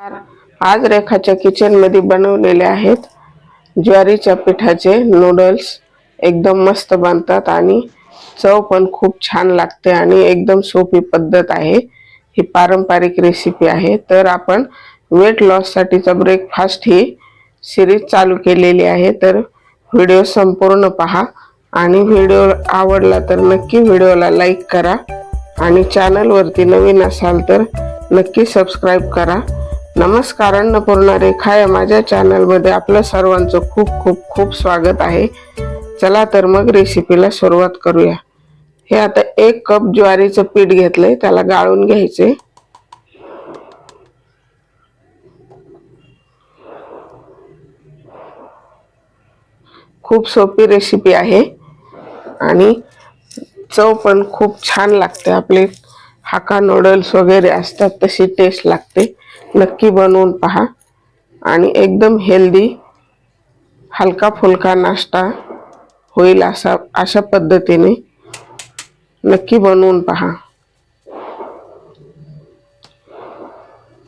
नमस्कार आज रेखाच्या किचनमध्ये बनवलेले आहेत. ज्वारीच्या पिठाचे नूडल्स एकदम मस्त बनतात आणि चव पण खूप छान लागते आणि एकदम सोपी पद्धत आहे. ही पारंपरिक रेसिपी आहे. तर आपण वेट लॉससाठीचा ब्रेकफास्ट ही सिरीज चालू केलेली आहे. तर व्हिडिओ संपूर्ण पहा. आणि व्हिडिओ आवडला तर नक्की व्हिडिओला लाईक करा. आणि चॅनलवरती नवीन असाल तर नक्की सबस्क्राईब करा. नमस्कार अन्नपूर्णा रेखा या माझ्या चॅनलमध्ये आपलं सर्वांचं खूप खूप खूप स्वागत आहे. चला तर मग रेसिपीला सुरुवात करूया. हे आता एक कप ज्वारीचं पीठ घेतलंय त्याला गाळून घ्यायचे. खूप सोपी रेसिपी आहे आणि चव पण खूप छान लागते. आपले हाका नूडल्स वगैरे असतात तशी टेस्ट लागते. नक्की बनवून पहा. आणि एकदम हेल्दी हलका फुलका नाश्ता होईल असा अशा पद्धतीने नक्की बनवून पहा.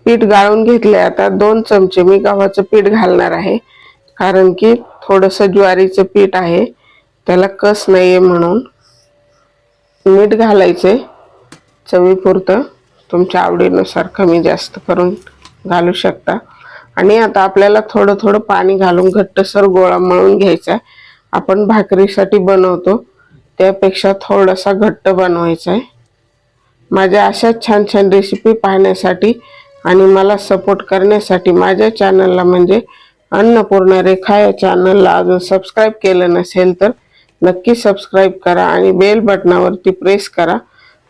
पीठ गाळून घेतले आता दोन चमचे. मी गव्हाचं पीठ घालणार आहे कारण की थोडंसं ज्वारीचं पीठ आहे त्याला कस नाहीये म्हणून. मीठ घालायचे चवीपुरतं. तुमच्या आवडीनुसार कमी जास्त करून घालू शकता. आणि आता आपल्याला थोडं थोडं पाणी घालून घट्टसर गोळा मळून घ्यायचा आहे. आपण भाकरीसाठी बनवतो. त्यापेक्षा थोडासा घट्ट बनवायचा आहे. माझ्या अशा छान छान रेसिपी पाहण्यासाठी आणि मला सपोर्ट करण्यासाठी माझ्या चॅनलला म्हणजे अन्नपूर्णा रेखा या चॅनलला अजून सबस्क्राईब केलं नसेल तर नक्की सबस्क्राईब करा आणि बेल बटनावरती प्रेस करा.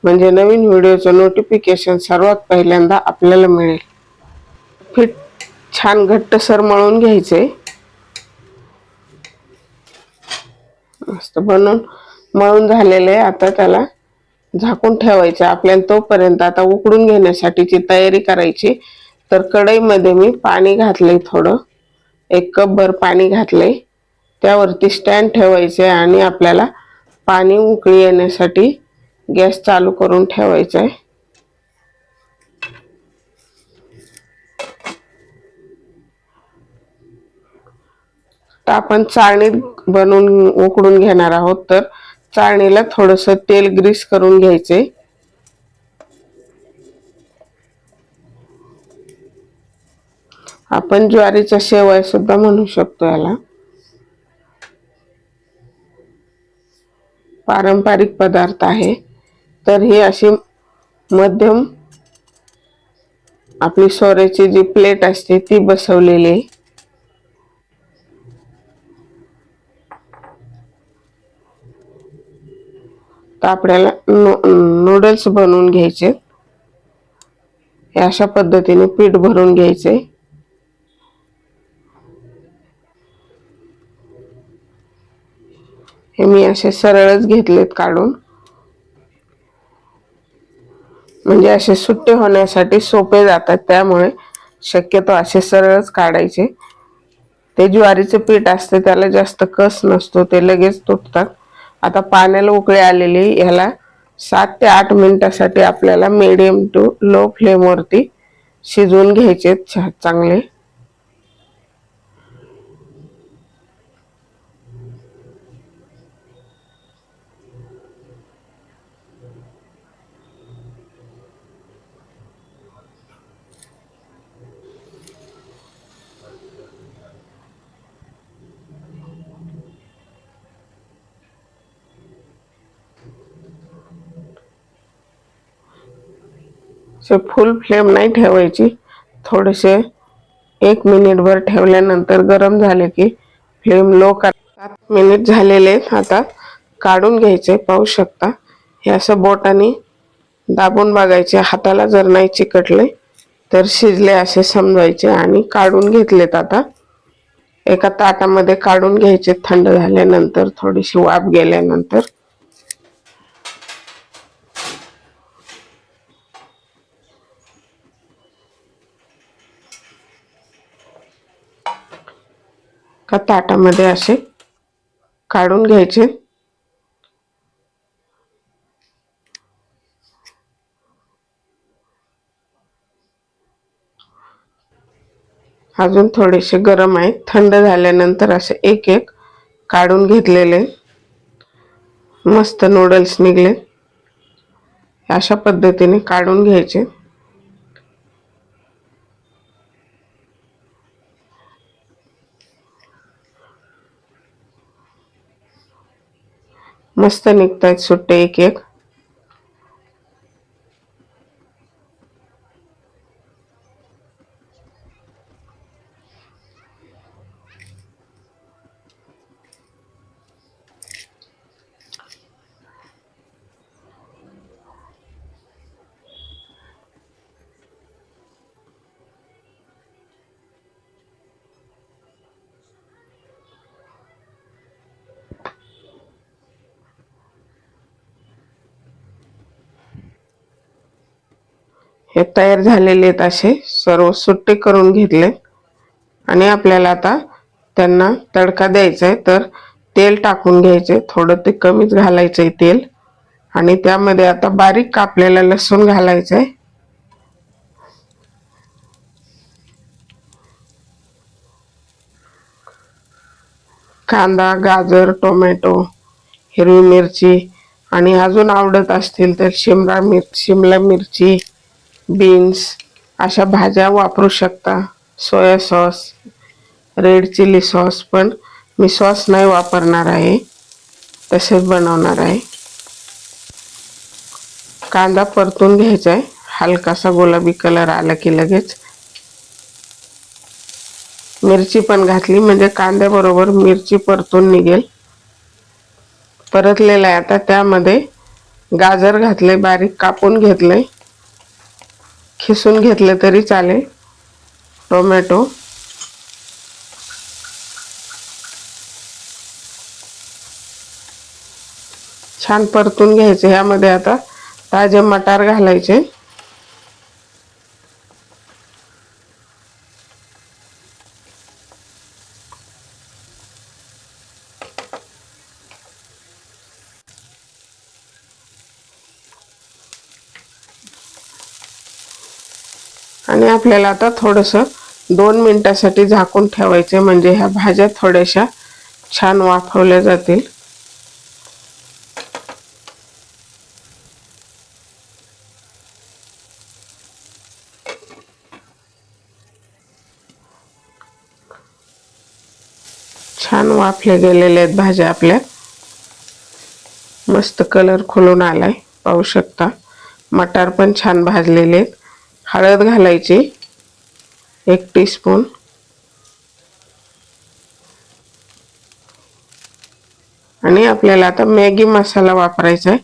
म्हणजे नवीन व्हिडिओचं नोटिफिकेशन सर्वात पहिल्यांदा आपल्याला मिळेल. पीठ छान घट्टसर मळून घ्यायचे. मस्त बनवून मळून झालेले आहे आता त्याला. झाकून ठेवायचं आपल्याला तोपर्यंत आता उकडून घेण्यासाठीची तयारी करायची तर कढईमध्ये मी पाणी घातले थोडं. एक कप भर पाणी घातले. त्यावरती स्टँड ठेवायचे आणि आपल्याला पाणी उकळी येण्यासाठी गॅस चालू करून ठेवायचा आहे. तर आपण चाळणीत बनवून उकडून घेणार आहोत. तर चाळणीला थोडस तेल ग्रीस करून घ्यायचे. आपण ज्वारीचा शेवाय सुद्धा म्हणू शकतो याला. पारंपरिक पदार्थ आहे. तर ही अशी मध्यम आपली सोऱ्याची जी प्लेट असते ती बसवलेली आहे. तर आपल्याला नूडल्स बनवून घ्यायचे. हे अशा पद्धतीने पीठ भरून घ्यायचे. हे मी असे सरळच घेतलेत काढून. म्हणजे असे सुट्टे होण्यासाठी सोपे जातात त्यामुळे शक्यतो असे सरळच काढायचे. ते ज्वारीचे पीठ असते त्याला जास्त कस नसतो ते लगेच तुटतात. आता पाण्याला उकळी आलेली ह्याला सात ते आठ मिनिटासाठी आपल्याला मिडियम टू लो फ्लेमवरती शिजवून घ्यायचे चांगले असे फुल फ्लेम नाही ठेवायची थोडेसे एक मिनिटभर ठेवल्यानंतर गरम झाले की फ्लेम लो कर. सात मिनिट झालेले आहेत. आता काढून घ्यायचे पाहू शकता. हे असं बोटाने दाबून बघायचे. हाताला जर नाही चिकटले तर शिजले असे समजायचे आणि काढून घेतलेत आता. एका ताटामध्ये काढून घ्यायचे. थंड झाल्यानंतर थोडीशी वाफ गेल्यानंतर का ताटामध्ये असे काढून घ्यायचे. अजून थोडेसे गरम आहेत थंड झाल्यानंतर असे एक एक काढून घेतलेले. मस्त नूडल्स निघले. अशा पद्धतीने काढून घ्यायचे. मस्त निघतायत सुट्टे एक एक हे तयार झालेले आहेत असे. सर्व सुट्टे करून घेतले. आणि आपल्याला आता त्यांना तडका द्यायचा आहे तर तेल टाकून घ्यायचे थोडं ते कमीच घालायचं आहे तेल. आणि त्यामध्ये आता बारीक कापलेला लसूण घालायचं आहे कांदा गाजर टोमॅटो हिरवी मिरची आणि अजून आवडत असतील तर शिमला मिर शिमला मिरची बीन्स अशा भाज्या वापरू शकता. Soya sauce red chilli sauce पण मी सॉस नाही वापरणार आहे. तसेच बनवणार आहे. कांदा परतून घ्यायचा आहे. हलकासा गुलाबी कलर आला की लगेच. मिरची पण घातली म्हणजे कांद्याबरोबर मिरची परतून निघेल. परतलेला आहे आता. त्यामध्ये गाजर घातले बारीक कापून घेतले खिसून घेतलं तरी चालेल. टोमॅटो. छान परतून घ्यायचे ह्यामध्ये आता. ताजे मटार घालायचे. आणि आपल्याला आता थोडंसं दोन मिनिटासाठी झाकून ठेवायचे म्हणजे ह्या भाज्या थोड्याशा छान वाफवल्या जातील. छान वाफले गेलेले आहेत भाज्या आपल्या. मस्त कलर खुलून आलाय. पाहू शकता. मटार पण छान भाजलेले आहेत. हळद घालायची. एक टीस्पून आणि आपल्याला आता मॅगी मसाला वापरायचा आहे.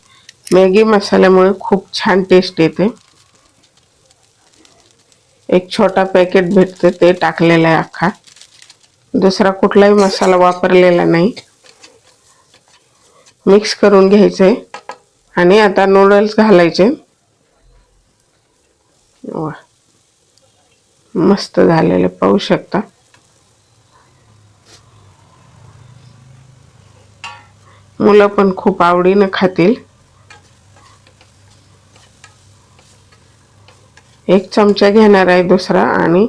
मॅगी मसाल्यामुळे खूप छान टेस्ट येते. एक छोटा पॅकेट भेटते ते टाकलेलं आहे अख्खा. दुसरा कुठलाही मसाला वापरलेला नाही. मिक्स करून घ्यायचं आहे आणि आता नूडल्स घालायचे. मस्त झालेले पाहू शकता. मुलं पण खूप आवडीनं खातील. एक चमचा घेणार आहे दुसरा आणि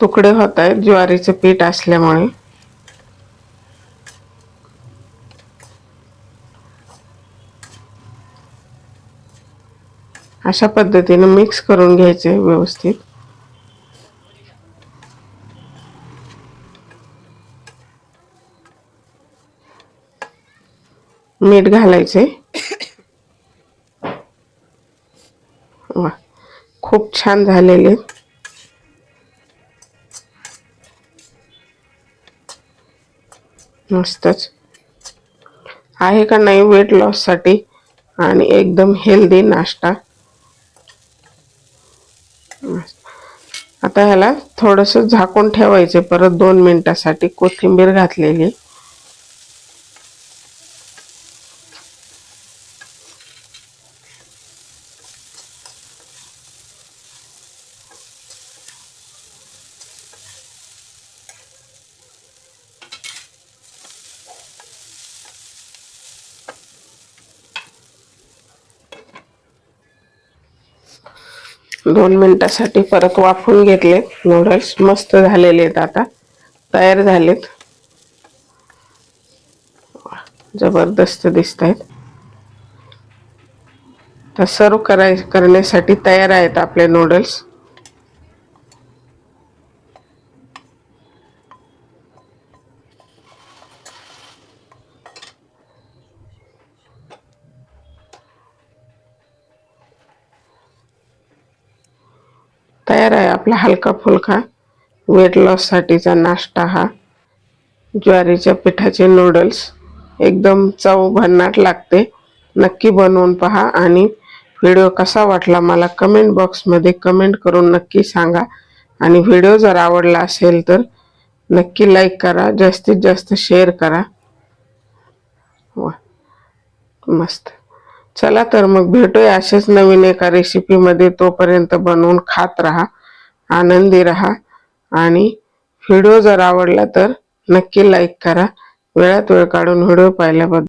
तुकडे होत आहेत ज्वारीचं पीठ असल्यामुळे. अशा पद्धतीने मिक्स करून घ्यायचे व्यवस्थित. मीठ घालायचे. वा खूप छान झालेले. मस्तच. आहे का नाही वेट लॉससाठी आणि एकदम हेल्दी नाश्ता. आता ह्याला थोडंसं झाकून ठेवायचे परत दोन मिनटासाठी कोथिंबीर घातलेली. दोन मिनिटासाठी परत वाफून घेतले. नूडल्स मस्त झालेले आहेत आता. तयार झालेत. जबरदस्त दिसत आहेत तर सर्व कराय करण्यासाठी तयार आहेत आपले नूडल्स तयार आहे आपला हलका फुलका. वेट लॉससाठीचा नाश्ता हा. ज्वारीच्या पिठाचे नूडल्स एकदम चव भन्नाट लागते. नक्की बनवून पहा आणि व्हिडिओ कसा वाटला मला कमेंट बॉक्समध्ये कमेंट करून नक्की सांगा. आणि व्हिडिओ जर आवडला असेल तर नक्की लाईक करा. जास्तीत जास्त शेअर करा. वा. मस्त. चला तर मग भेटूया अशाच नवीन एका रेसिपीमध्ये तोपर्यंत बनवून खात राहा आनंदी राहा. आणि व्हिडिओ जर आवडला तर नक्की लाईक करा. वेळात वेळ काढून व्हिडिओ पाहिल्याबद्दल